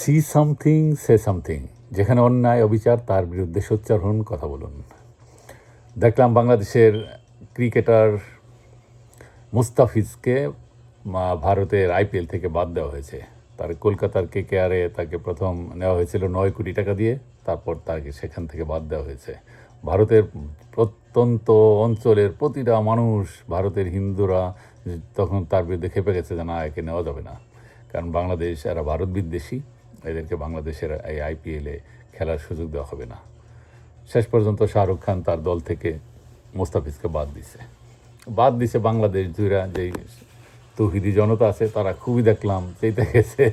See something, say something. যেখানে অন্যায়, অবিচার, তার বিরুদ্ধে সোচ্চার হন, কথা বলুন। দেখলাম বাংলাদেশের ক্রিকেটার মুস্তাফিজকে ভারতের আইপিএল থেকে বাদ দেওয়া হয়েছে। তার কলকাতার কে কেআরে তাকে প্রথম নেওয়া হয়েছিল নয় কোটি টাকা দিয়ে, তারপর তাকে সেখান থেকে বাদ দেওয়া হয়েছে। ভারতের প্রত্যন্ত অঞ্চলের প্রতিটা মানুষ, ভারতের হিন্দুরা, তখন তার বিরুদ্ধে খেপে গেছে যে, না, একে নেওয়া যাবে না। কারণ বাংলাদেশ এরা ভারত বিদ্বেষী। এদেরকে বাংলাদেশের এই আইপিএলে খেলার সুযোগ দেওয়া হবে না। শেষ পর্যন্ত শাহরুখ খান তার দল থেকে মোস্তাফিজকে বাদ দিছে। বাদ দিছে বাংলাদেশ জুড়া যেই তৌহিদি জনতা আছে, তারা খুবই দেখলাম, চেইতে গেছে।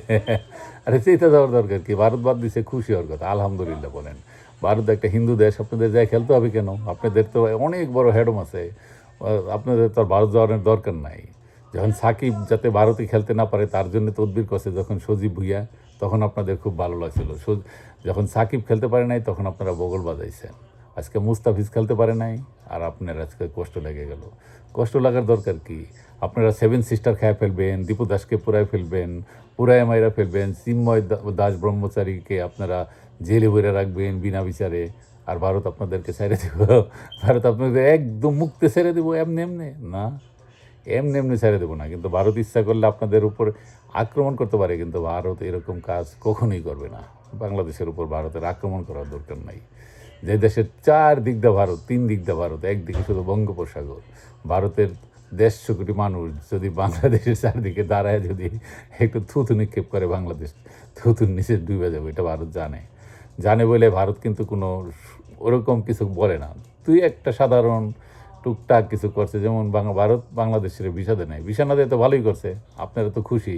আরে চেইতে যাওয়ার দরকার কি? ভারত বাদ দিছে খুশি হওয়ার কথা, আলহামদুলিল্লাহ বলেন। ভারত একটা হিন্দু দেশ, আপনাদের যাই খেলতে হবে কেন? আপনাদের তো অনেক বড় হেডম আছে। আপনাদের তো ভারত যাওয়ার দরকার নাই। যখন সাকিব যাতে ভারতে খেলতে না পারে, তার জন্য তদবির করছে যখন সজীব ভুইয়া। তখন আপনাদের খুব ভালো লাগছিল। যখন সাকিব খেলতে পারে নাই, তখন আপনারা বগল বাজাইছেন। আজকে মুস্তাফিজ খেলতে পারে নাই, আর আপনার আজকে কষ্ট লেগে গেল। কষ্ট লাগার দরকার কি? আপনারা সেভেন সিস্টার খেয়ে ফেলবেন, দীপু দাসকে পুরায় ফেলবেন, পুরায় মাইরা ফেলবেন, চিন্ময় দাস ব্রহ্মচারীকে আপনারা জেলে ভরে রাখবেন বিনা বিচারে। আর ভারত আপনাদেরকে ছেড়ে দেব। ভারত আপনাদের একদম মুক্তে ছেড়ে দেবো, এমনি এমনি। না? এমনি এমনি ছেড়ে দেবো না। কিন্তু ভারত ইচ্ছা করলে আপনাদের উপর আক্রমণ করতে পারে, কিন্তু ভারত এরকম কাজ কখনোই করবে না। বাংলাদেশের উপর ভারতের আক্রমণ করার দরকার নাই। যে দেশের চার দিক ভারত, তিন দিক ভারত, একদিকে শুধু বঙ্গোপসাগর, ভারতের দেড়শো কোটি মানুষ যদি বাংলাদেশের চারদিকে দাঁড়ায়, যদি একটু থুতু নিক্ষেপ করে বাংলাদেশ থুতুর নিচে ডুবে যাবে, এটা ভারত জানে। জানে বলে ভারত কিন্তু কোনো ওরকম কিছু বলে না। তুই একটা সাধারণ টুকটাক কিছু করছে, যেমন বাংলা ভারত বাংলাদেশের ভিসা দেয় ভিসা না দিয়ে তো ভালোই করছে, আপনারা তো খুশি।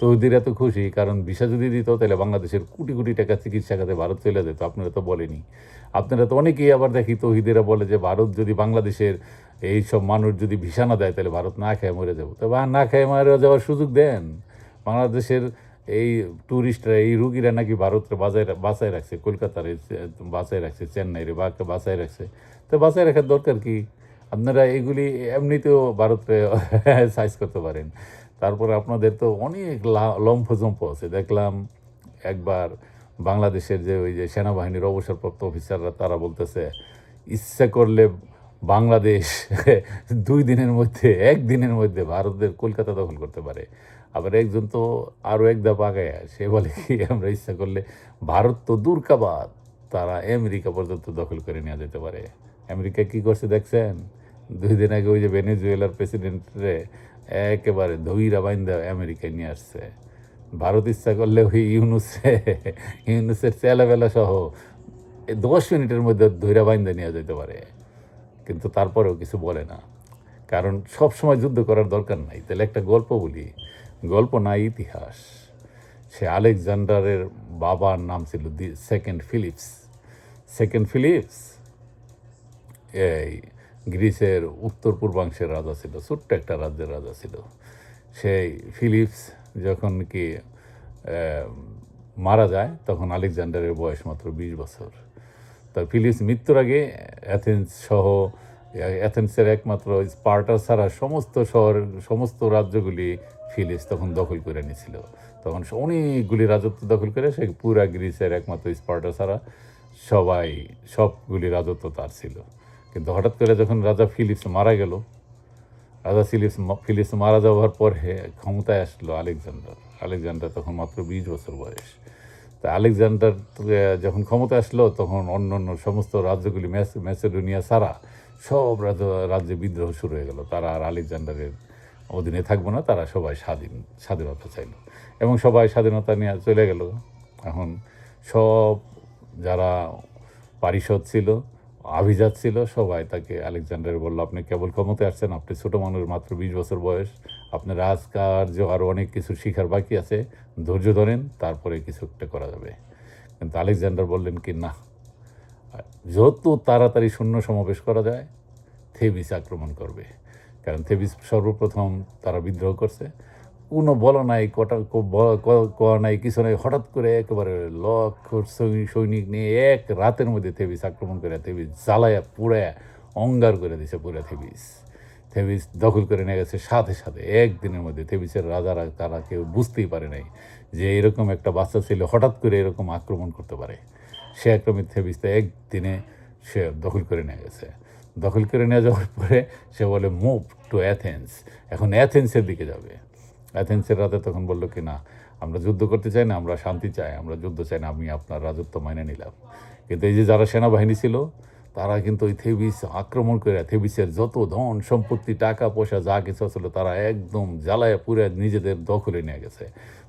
তৌদিরা তো খুশি, কারণ ভিসা যদি দিত, তাহলে বাংলাদেশের কোটি কোটি টাকা চিকিৎসা খাতে ভারত চলে যেত, আপনারা তো বলেনি। আপনারা তো অনেকেই আবার দেখি তৌহিদেরা বলে যে, ভারত যদি বাংলাদেশের এই সব মানুষ যদি ভিসা না দেয়, তাহলে ভারত না খেয়ে মরে যাব। তো বা না খেয়ে মরে যাওয়ার সুযোগ দেন। বাংলাদেশের এই ট্যুরিস্টরা এই রুগীরা নাকি ভারতরে বাজায় বাঁচায় রাখছে, কলকাতার বাঁচায় রাখছে, চেন্নাইরে বাকে বাঁচায় রাখছে। তো বাঁচায় রাখার দরকার কি? আপনারা এগুলি এমনিতেও ভারতে সাইজ করতে পারেন। তারপরে আপনাদের তো অনেক লম্ফজম্প আছে। দেখলাম একবার বাংলাদেশের যে ওই যে সেনাবাহিনীর অবসরপ্রাপ্ত অফিসাররা তারা বলতেছে, ইচ্ছা করলে বাংলাদেশ দুই দিনের মধ্যে একদিনের মধ্যে ভারতের কলকাতা দখল করতে পারে। আবার একজন তো আরও এক ধাপ আগায় সে বলে কি, আমরা ইচ্ছা করলে ভারত তো দূরকাবাদ তারা আমেরিকা পর্যন্ত দখল করে নেওয়া যেতে পারে। আমেরিকা কি করছে দেখছেন? দুই দিন আগে ওই যে ভেনেজুয়েলার প্রেসিডেন্টরে একেবারে ধৈরা বাইন্দা আমেরিকায় নিয়ে আসছে। ভারত ইচ্ছা করলে ওই ইউনুসে, ইউনুসের চেলাবেলা সহ দশ মিনিটের মধ্যে ধৈরা বাইন্দা নেওয়া যেতে পারে। কিন্তু তারপরেও কিছু বলে না। কারণ সব সময় যুদ্ধ করার দরকার নাই। তাহলে একটা গল্প বলি। গল্প না, ইতিহাস। সে আলেকজান্ডারের বাবার নাম ছিল the, second Philips. Second Philips, এই গ্রিসের উত্তর পূর্বাংশের রাজা ছিল, ছোট্ট একটা রাজ্যের রাজা ছিল। সেই ফিলিপস যখন কি মারা যায়, তখন আলেকজান্ডারের বয়স মাত্র বিশ বছর। তার ফিলিপস মৃত্যুর আগে অ্যাথেন্স সহ অ্যাথেন্সের একমাত্র স্পার্টা ছাড়া সমস্ত শহর, সমস্ত রাজ্যগুলি ফিলিপস তখন দখল করে নিয়েছিল। তখন অনেকগুলি রাজত্ব দখল করে, সে পুরা গ্রিসের একমাত্র স্পার্টা ছাড়া সবাই, সবগুলি রাজত্ব তার ছিল। কিন্তু হঠাৎ করে যখন রাজা ফিলিপস মারা গেল, রাজা ফিলিপস ফিলিপস মারা যাওয়ার পরে ক্ষমতায় আসলো আলেকজান্ডার। আলেকজান্ডার তখন মাত্র বিশ বছর বয়স। তা আলেকজান্ডার যখন ক্ষমতা আসলো, তখন অন্য অন্য সমস্ত রাজ্যগুলি, ম্যাস- ম্যাসেডোনিয়া ছাড়া সব রাজ্য রাজ্যে বিদ্রোহ শুরু হয়ে গেল। তারা আর আলেকজান্ডারের অধীনে থাকব না, তারা সবাই স্বাধীন, স্বাধীনতা চাইলো। এবং সবাই স্বাধীনতা নিয়ে চলে গেল। এখন সব যারা পারিষদ ছিল আভিজাত ছিল সবাই, তাকে আলেকজান্ডার বলল, আপনি কেবল ক্ষমতায় আসছেন, আপনি ছোটো মানুষ, মাত্র বিশ বছর বয়স। আপনার রাজকার্য আরও অনেক কিছু শিখার বাকি আছে। ধৈর্য ধরেন, তারপরে কিছু একটা করা যাবে। কিন্তু আলেকজান্ডার বললেন কি, না। যত তাড়াতাড়ি শূন্য সমাবেশ করা যায়, থেবিস আক্রমণ করবে। কারণ থেবিস সর্বপ্রথম তারা বিদ্রোহ করছে। কোনো বলা নাই, কটা কোয়া নাই, কিছু নাই, হঠাৎ করে একেবারে লক্ষ সৈনিক নিয়ে এক রাতের মধ্যে থেবিস আক্রমণ করে, থেবিস জ্বালায়া, পুড়ায়া, অঙ্গার করে দিছে পুরা থেবিস। থেবিস দখল করে নিয়ে গেছে সাথে সাথে। একদিনের মধ্যে থেবিসের রাজারা, তারা কেউ বুঝতেই পারে নাই যে এরকম একটা বাচ্চা ছেলে হঠাৎ করে এরকম আক্রমণ করতে পারে। সে আক্রমিত থেবিসতে একদিনে সে দখল করে নিয়ে গেছে। দখল করে নিয়ে যাওয়ার পরে সে বলে মুভ টু অ্যাথেন্স এখন অ্যাথেন্সের দিকে যাবে। অ্যাথেন্সের রাতে তখন বলল, কি না, আমরা যুদ্ধ করতে চাই না, আমরা শান্তি চাই, আমরা যুদ্ধ চাই না, আমি আপনার রাজত্ব মাইনে নিলাম। কিন্তু এই যে যারা সেনাবাহিনী ছিল, তারা কিন্তু ওই থেবিস আক্রমণ করে, থেবিসের যত ধন, সম্পত্তি, টাকা, পয়সা, যা কিছু ছিল, তারা একদম জ্বালায় পুরে নিজেদের দখলে নিয়ে গেছে।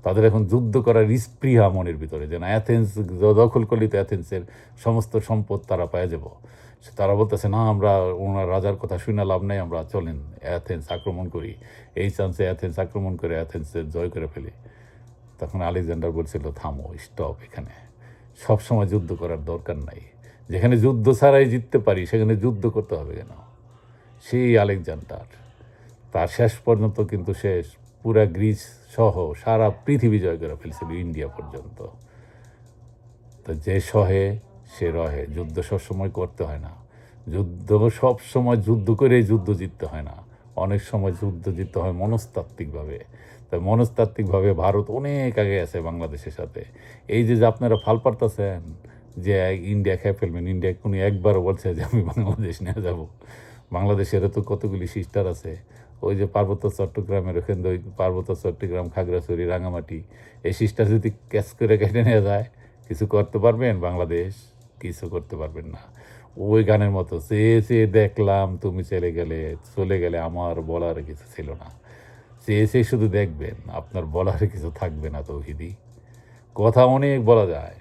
তাদের এখন যুদ্ধ করার স্পৃহা মনের ভিতরে যে না, অ্যাথেন্স দখল করলে তো অ্যাথেন্সের সমস্ত সম্পদ তারা পেয়ে যাব। তারা বলতেছে, না, আমরা ওনার রাজার কথা শুনে লাভ নেই, আমরা চলেন অ্যাথেন্স আক্রমণ করি। এই চান্সে অ্যাথেন্স আক্রমণ করে অ্যাথেন্সের জয় করে ফেলি। তখন আলেকজান্ডার বলছিল, থামো স্টপ এখানে। সবসময় যুদ্ধ করার দরকার নাই। যেখানে যুদ্ধ ছাড়াই জিততে পারি, সেখানে যুদ্ধ করতে হবে কেন? সেই আলেকজান্ডার, তার শেষ পর্যন্ত কিন্তু শেষ পুরা গ্রিস সহ সারা পৃথিবী জয় করে ফেলছিল, ইন্ডিয়া পর্যন্ত। তো যে সহে সে রহে। যুদ্ধ সবসময় করতে হয় না। যুদ্ধ সব সময় যুদ্ধ করে যুদ্ধ জিততে হয় না। অনেক সময় যুদ্ধ জিততে হয় মনস্তাত্ত্বিকভাবে। তাই মনস্তাত্ত্বিকভাবে ভারত অনেক আগে আছে বাংলাদেশের সাথে। এই যে আপনারা ফাল পারতেছেন যে ইন্ডিয়া খেয়ে ফেলবেন, ইন্ডিয়া কোনো একবারও বলছে যে আমি বাংলাদেশ নিয়ে যাব। বাংলাদেশেরও তো কতগুলি সিস্টার আছে। ওই যে পার্বত্য চট্টগ্রামের ওখানে ওই পার্বত্য চট্টগ্রাম, খাগড়াছড়ি, রাঙামাটি, এই সিস্টার যদি ক্যাচ করে কেটে নিয়ে যায়, কিছু করতে পারবেন বাংলাদেশ? কিছু করতে পারবেন না। ওই গানের মতো, সে সে দেখলাম তুমি চলে গেলে চলে গেলে আমার বলার কিছু ছিল না। সে সে শুধু দেখবেন, আপনার বলার কিছু থাকবে না তৌহিদি। কথা অনেক বলা যায়।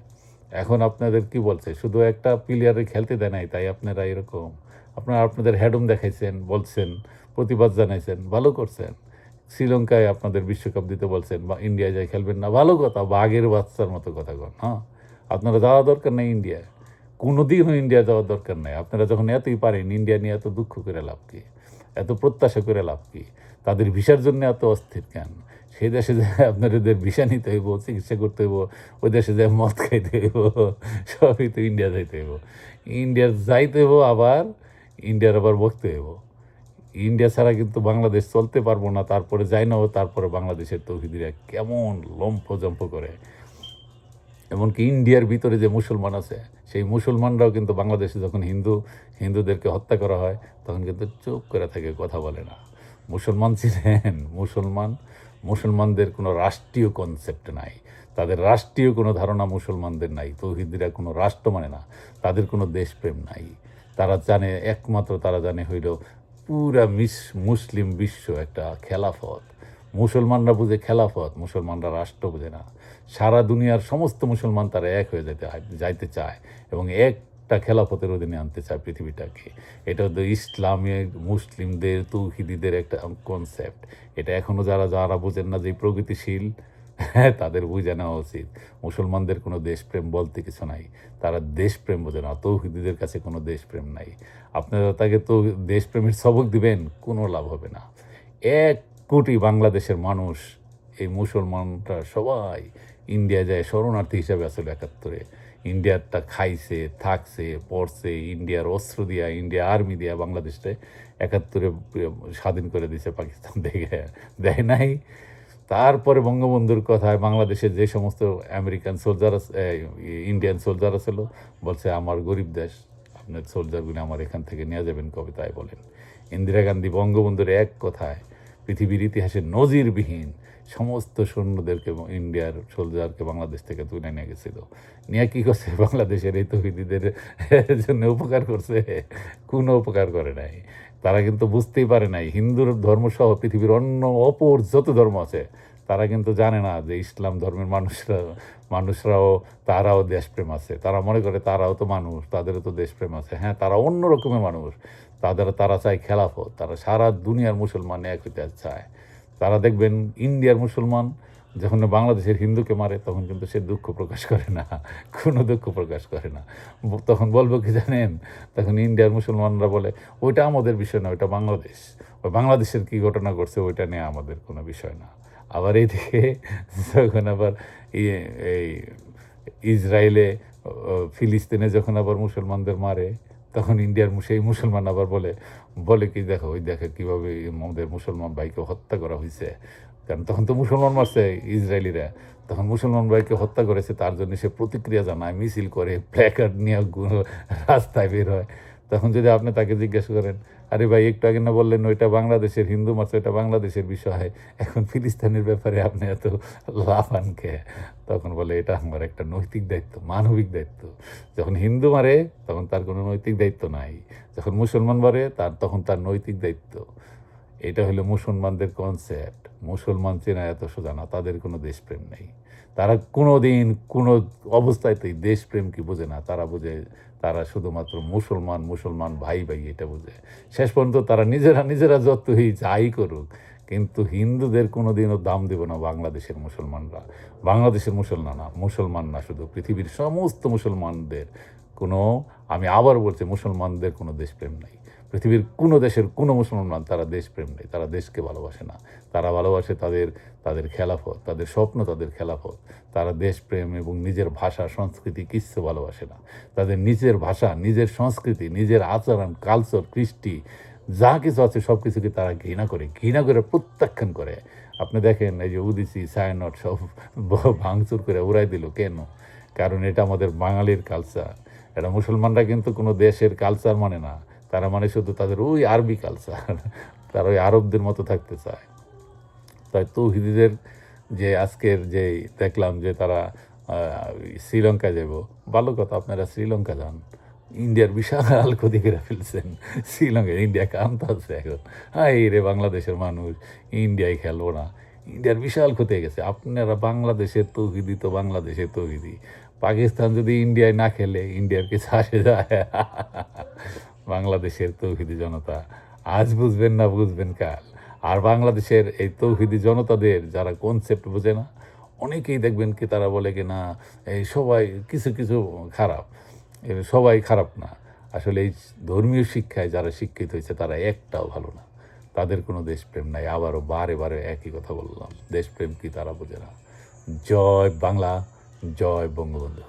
এখন আপনাদের কি বলছে? শুধু একটা প্লেয়ারে খেলতে দেয় নাই, তাই আপনারা এরকম, আপনারা আপনাদের হ্যাডম দেখাইছেন, বলছেন, প্রতিবাদ জানাইছেন, ভালো করছেন। শ্রীলঙ্কায় আপনাদের বিশ্বকাপ দিতে বলছেন, বা ইন্ডিয়ায় যাই খেলবেন না, ভালো কথা, বাঘের বাচ্চার মতো কথা কন হ্যাঁ? আপনারা যাওয়া দরকার নেই ইন্ডিয়ায়। কোনো দিনও ইন্ডিয়া যাওয়ার দরকার নাই। আপনারা যখন এতই পারেন, ইন্ডিয়া নিয়ে এত দুঃখ করে লাভ কি? এত প্রত্যাশা করে লাভ কি? তাদের ভিসার জন্য এত অস্থির কেন? সেই দেশে যে আপনাদের ভিসা নিতে হইব, চিকিৎসা করতে হইব, ওই দেশে যায় মদ খাইতে হইব, সবই তো ইন্ডিয়া যাইতে হইব। ইন্ডিয়ার যাইতে হইব আবার, ইন্ডিয়ার আবার বকতে হইব। ইন্ডিয়া ছাড়া কিন্তু বাংলাদেশ চলতে পারব না, তারপরে যাই না তারপরে বাংলাদেশের তৌহিদিরা কেমন লম্ফ জম্প করে। এমনকি ইন্ডিয়ার ভিতরে যে মুসলমান আছে, সেই মুসলমানরাও কিন্তু বাংলাদেশে যখন হিন্দু, হিন্দুদেরকে হত্যা করা হয়, তখন কিন্তু চুপ করে থাকে, কথা বলে না। মুসলমান ছিলেন, মুসলমান, মুসলমানদের কোনো রাষ্ট্রীয় কনসেপ্ট নাই। তাদের রাষ্ট্রীয় কোনো ধারণা মুসলমানদের নাই, তৌহিদিরা কোনো রাষ্ট্র মানে না, তাদের কোনো দেশপ্রেম নাই। তারা জানে, একমাত্র তারা জানে হইল পুরা মিস, মুসলিম বিশ্ব একটা খেলাফত। মুসলমানরা বুঝে খেলাফত, মুসলমানরা রাষ্ট্র বুঝে না। সারা দুনিয়ার সমস্ত মুসলমান তারা এক হয়ে যেতে যাইতে চায় এবং একটা খেলাফতের অধীনে আনতে চায় পৃথিবীটাকে। এটা হচ্ছে ইসলামের মুসলিমদের, তৌহিদিদের একটা কনসেপ্ট এটা এখনও যারা যারা বোঝেন না যে প্রগতিশীল হ্যাঁ তাদের বুঝে নেওয়া উচিত। মুসলমানদের কোনো দেশপ্রেম বলতে কিছু নাই। তারা দেশপ্রেম বোঝে না, তৌহিদিদের কাছে কোনো দেশপ্রেম নাই। আপনারা তাকে তো দেশপ্রেমের সবক দিবেন, কোনো লাভ হবে না। এক কোটি বাংলাদেশের মানুষ মুসলমানরা সবাই ইন্ডিয়া যায় শরণার্থী হিসাবে আসলে একাত্তরে। ইন্ডিয়ারটা খাইছে, থাকছে, পড়ছে, ইন্ডিয়ার অস্ত্র দিয়া, ইন্ডিয়া আর্মি দিয়া বাংলাদেশে একাত্তরে স্বাধীন করে দিছে পাকিস্তান। থেকে দেয় নাই। তারপরে বঙ্গবন্ধুর কথায় বাংলাদেশে যে সমস্ত আমেরিকান সোলজার ইন্ডিয়ান সোলজার ছিল, বলছে, আমার গরিব দেশ, আপনার সোলজারগুলি আমার এখান থেকে নিয়ে যাবেন কবে তাই বলেন। ইন্দিরা গান্ধী বঙ্গবন্ধুর এক কথায়, পৃথিবীর ইতিহাসে নজিরবিহীন সমস্ত সৈন্যদেরকে ইন্ডিয়ার সোলজারকে বাংলাদেশ থেকে তুলে নিয়ে গেছিল। নিয়ে কী করছে? বাংলাদেশের এই তহিদিদের জন্য উপকার করছে? কোনো উপকার করে নাই। তারা কিন্তু বুঝতেই পারে নাই। হিন্দুর ধর্ম সহ পৃথিবীর অন্য অপর যত ধর্ম আছে, তারা কিন্তু জানে না যে ইসলাম ধর্মের মানুষরা, মানুষরাও তারাও দেশপ্রেম আছে। তারা মনে করে তারাও তো মানুষ, তাদেরও তো দেশপ্রেম আছে। হ্যাঁ তারা অন্য রকমের মানুষ। তাদের, তারা চায় খেলাফত। তারা সারা দুনিয়ার মুসলমান এক হইতে চায়। তারা দেখবেন ইন্ডিয়ার মুসলমান যখন বাংলাদেশের হিন্দুকে মারে, তখন কিন্তু সে দুঃখ প্রকাশ করে না। কোনো দুঃখ প্রকাশ করে না। তখন বলব কি জানেন? তখন ইন্ডিয়ার মুসলমানরা বলে, ওইটা আমাদের বিষয় না, ওইটা বাংলাদেশ। ওই বাংলাদেশের কী ঘটনা ঘটছে, ওইটা নিয়ে আমাদের কোনো বিষয় না। আবার এইদিকে যখন আবার এই ইসরায়েলে ফিলিস্তিনে যখন আবার মুসলমানদের মারে তখন ইন্ডিয়ার সেই মুসলমান আবার বলে বলে কি, দেখো, ওই দেখো কীভাবে আমাদের মুসলমান ভাইকে হত্যা করা হয়েছে কারণ তখন তো মুসলমান মারছে ইসরায়েলিরা। তখন মুসলমান ভাইকে হত্যা করেছে, তার জন্য সে প্রতিক্রিয়া জানায়, মিছিল করে, প্ল্যাকার্ড নিয়ে রাস্তায় বের হয়। তখন যদি আপনি তাকে জিজ্ঞেস করেন আরে ভাই, একটু আগে না বললেন ওইটা বাংলাদেশের হিন্দু মাত্র এটা বাংলাদেশের বিষয়। এখন ফিলিস্তিনের ব্যাপারে আপনি এত লাফান কে? তখন বলে, এটা আমার একটা নৈতিক দায়িত্ব, মানবিক দায়িত্ব। যখন হিন্দু মারে, তখন তার কোনো নৈতিক দায়িত্ব নাই। যখন মুসলমান মারে, তার, তখন তার নৈতিক দায়িত্ব। এটা হলো মুসলমানদের কনসেপ্ট মুসলমান চেনা এত সোজা না, তাদের কোনো দেশপ্রেম নেই। তারা কোনো দিন কোনো অবস্থাতেই দেশপ্রেম কি বোঝে না, তারা বোঝে তারা শুধুমাত্র মুসলমান মুসলমান ভাই ভাই এটা বোঝে। শেষ পর্যন্ত তারা নিজেরা নিজেরা যতই যাই করুক, কিন্তু হিন্দুদের কোনো দিনও দাম দেব না বাংলাদেশের মুসলমানরা। বাংলাদেশের মুসলমান না মুসলমান না শুধু, পৃথিবীর সমস্ত মুসলমানদের কোনো, আমি আবার বলছি মুসলমানদের কোনো দেশপ্রেম নাই। পৃথিবীর কোনো দেশের কোনো মুসলমান তারা দেশপ্রেম নেই, তারা দেশকে ভালোবাসে না। তারা ভালোবাসে তাদের তাদের খেলাফত, তাদের স্বপ্ন তাদের খেলাফত। তারা দেশপ্রেম এবং নিজের ভাষা, সংস্কৃতি কিচ্ছু ভালোবাসে না। তাদের নিজের ভাষা, নিজের সংস্কৃতি, নিজের আচরণ কালচার কৃষ্টি, যা কিছু আছে সব কিছুকে তারা ঘৃণা করে ঘৃণা করে প্রত্যাখ্যান করে। আপনি দেখেন এই যে উদিসি, সায়নট সব ভাঙচুর করে উড়াই দিল, কেন? কারণ এটা আমাদের বাঙালির কালচার এটা মুসলমানরা কিন্তু কোনো দেশের কালচার মানে না। তারা মানে শুধু তাদের ওই আরবি কালচার তারা ওই আরবদের মতো থাকতে চায়। তাই তৌহিদিদের যে আজকের যে দেখলাম যে তারা শ্রীলঙ্কা যাব ভালো কথা, আপনারা শ্রীলঙ্কা যান। ইন্ডিয়ার বিশাল ক্ষতি করে ফেলছেন। শ্রীলঙ্কা, ইন্ডিয়া কান্ত আছে এখন। হ্যাঁ হাই রে, বাংলাদেশের মানুষ, ইন্ডিয়ায় খেলব না। ইন্ডিয়ার বিশাল ক্ষতি হয়ে গেছে। আপনারা বাংলাদেশের তৌহিদি তো বাংলাদেশের তৌহিদি। পাকিস্তান যদি ইন্ডিয়ায় না খেলে, ইন্ডিয়ার কিছু আসে যায়। বাংলাদেশের তৌহিদি জনতা। আজ বুঝবেন না বুঝবেন কাল। আর বাংলাদেশের এই তৌহিদি জনতাদের যারা কনসেপ্ট বোঝে না, অনেকেই দেখবেন কি তারা বলে কি না, এই সবাই কিছু কিছু খারাপ। সবাই খারাপ না। আসলে এই ধর্মীয় শিক্ষায় যারা শিক্ষিত হয়েছে, তারা একটাও ভালো না। তাদের কোনো দেশপ্রেম নাই। আবারও বারে বারে একই কথা বললাম। দেশপ্রেম কি তারা বোঝে না। জয় বাংলা, জয় বঙ্গবন্ধু।